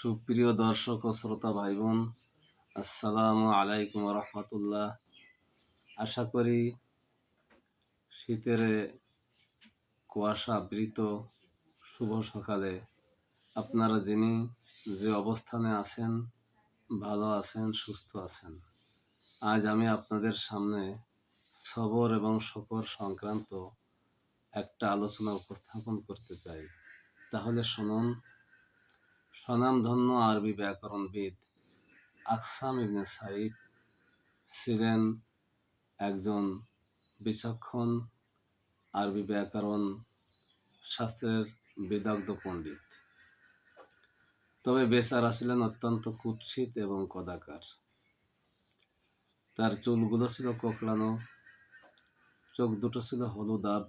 সুপ্রিয় দর্শক ও শ্রোতা ভাই বোন আসসালামু আলাইকুম রহমতুল্লাহ। আশা করি শীতের কুয়াশা বৃত শুভ সকালে আপনারা যিনি যে অবস্থানে আছেন, ভালো আছেন, সুস্থ আছেন, আজ আমি আপনাদের সামনে সবর এবং শকর সংক্রান্ত একটা আলোচনা উপস্থাপন করতে চাই। তাহলে শুনুন স্বনামধন্য আরবি ব্যাকরণবিদ আকসাম ইবনে সাইদ ছিলেন একজন বিচক্ষণ আরবি ব্যাকরণ শাস্ত্রের বিদগ্ধ পণ্ডিত। তবে বেচারা ছিলেন অত্যন্ত কুৎসিত এবং কদাকার। তার চুলগুলো ছিল কোকড়ানো, চোখ দুটো ছিল হলুদ আব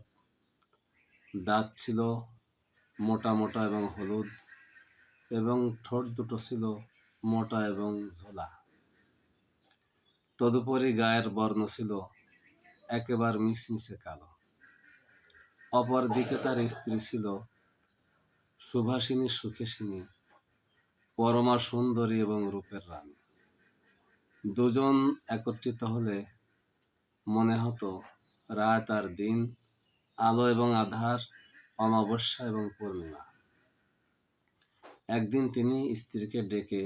দাঁত ছিল মোটা মোটা এবং হলুদ এবং ঠোঁট দুটো ছিল মোটা এবং ঝোলা। তদুপরি গায়ের বর্ণ ছিল একেবারে মিশমিশে কালো। অপর দিকে তার স্ত্রী ছিল সুভাষিনী সুখেশিনী পরমা সুন্দরী এবং রূপের রানী। দুজন একত্রিত হলে মনে হতো রাত আর দিন, আলো এবং আধার, অমাবস্যা এবং পূর্ণিমা। একদিন তিনি স্ত্রীকে ডেকে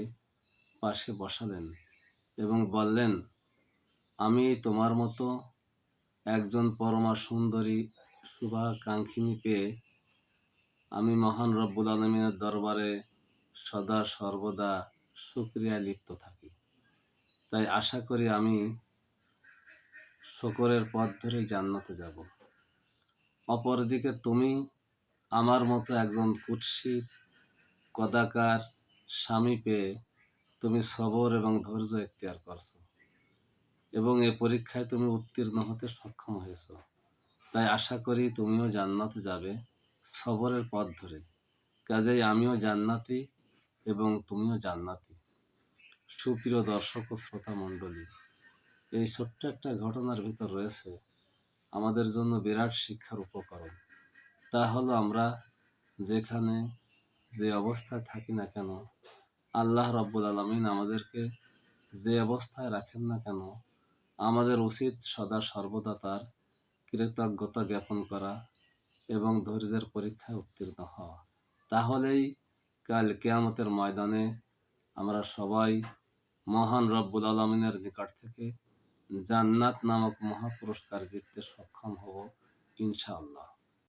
পাশে বসালেন এবং বললেন, আমি তোমার মতো একজন পরমা সুন্দরী, শুভাকাঙ্ক্ষিনী পেয়ে আমি মহান রব্বুল আলমিনের দরবারে সদা সর্বদা সুক্রিয়া লিপ্ত থাকি। তাই আশা করি আমি শকরের পথ ধরেই জান্নাতে যাব। অপরদিকে তুমি আমার মতো একজন কুৎসিত কদাকার স্বামী পেয়ে তুমি সবর এবং ধৈর্য এখতিয়ার করছ। এবং এ পরীক্ষায় তুমি উত্তীর্ণ হতে সক্ষম হয়েছ। তাই আশা করি তুমিও জান্নাতে যাবে সবরের পথ ধরে। কাজেই আমিও জান্নাতি এবং তুমিও জান্নাতি। সুপ্রিয় দর্শক ও শ্রোতা মণ্ডলী, এই ছোট্ট একটা ঘটনার ভিতর রয়েছে আমাদের জন্য বিরাট শিক্ষার উপকরণ। তা হলো আমরা যেখানে যে অবস্থায় থাকি না কেন, আল্লাহ রব্বুল আলমিন আমাদেরকে যে অবস্থায় রাখেন না কেন, আমাদের উচিত সদা সর্বদা তার কৃতজ্ঞতা জ্ঞাপন করা এবং ধৈর্যের পরীক্ষায় উত্তীর্ণ হওয়া। তাহলেই কাল কেয়ামতের ময়দানে আমরা সবাই মহান রব্বুল আলমিনের নিকট থেকে জান্নাত নামক মহাপুরস্কার জিততে সক্ষম হব ইনশাআল্লাহ।